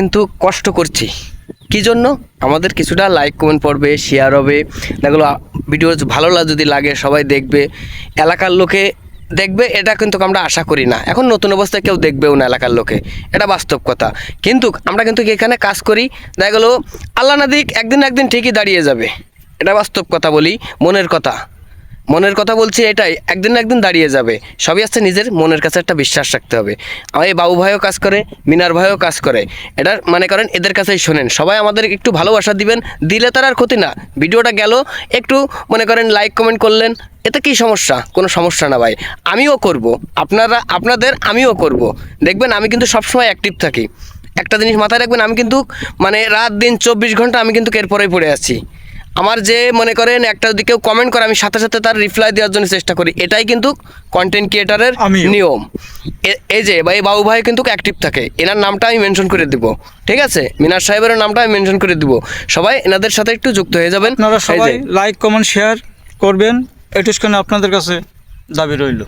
কিন্তু কষ্ট করছি। কি জন্য? আমাদের কিছুটা লাইক কমেন্ট পড়বে শেয়ার হবে। এগুলো ভিডিও ভালো যদি লাগে, সবাই দেখবে। এলাকার লোকে দেখবে, এটা কিন্তু আমরা আশা করি না। এখন নতুন অবস্থায় কেউ দেখবেও না এলাকার লোকে। এটা বাস্তব কথা। কিন্তু আমরা কিন্তু এখানে কাজ করি? দেখা গেলো, আল্লাহ নাদিক একদিন একদিন ঠিকই দাঁড়িয়ে যাবে। এটা বাস্তব কথা বলি, মনের কথা। মনের কথা বলছি এটাই, একদিন না একদিন দাঁড়িয়ে যাবে। সবই আসছে নিজের মনের কাছে একটা বিশ্বাস রাখতে হবে। আমার এই বাবু ভাইও কাজ করে, মিনার ভাইও কাজ করে। এটা মনে করেন, এদের কাছেই শোনেন। সবাই আমাদের একটু ভালোবাসা দিবেন, দিলে তার আর ক্ষতি না। ভিডিওটা গেল, একটু মনে করেন লাইক কমেন্ট করলেন, এতে কি সমস্যা? কোনো সমস্যা না ভাই। আমিও করব। আপনারা, আপনাদের আমিও করব। দেখবেন আমি কিন্তু সবসময় অ্যাক্টিভ থাকি। একটা জিনিস মাথায় রাখবেন, আমি কিন্তু মানে রাত দিন চব্বিশ ঘণ্টা আমি কিন্তু এরপরেই পড়ে আছি। আমার যে মনে করেন একটা যদি কেউ কমেন্ট করে আমি সাথে সাথে তার রিপ্লাই দেওয়ার জন্য চেষ্টা করি। এটাই কিন্তু কন্টেন্ট ক্রিয়েটারের নিয়ম। এই যে বা এই বাবু ভাই কিন্তু অ্যাক্টিভ থাকে। এনার নামটা আমি মেনশন করে দিব। ঠিক আছে? মিনার সাহেবের নামটা আমি মেনশন করে দিব। সবাই এনাদের সাথে একটু যুক্ত হয়ে যাবেন। আপনারা সবাই লাইক কমেন্ট শেয়ার করবেন। এটুসখানে আপনাদের কাছে দাবি রইল।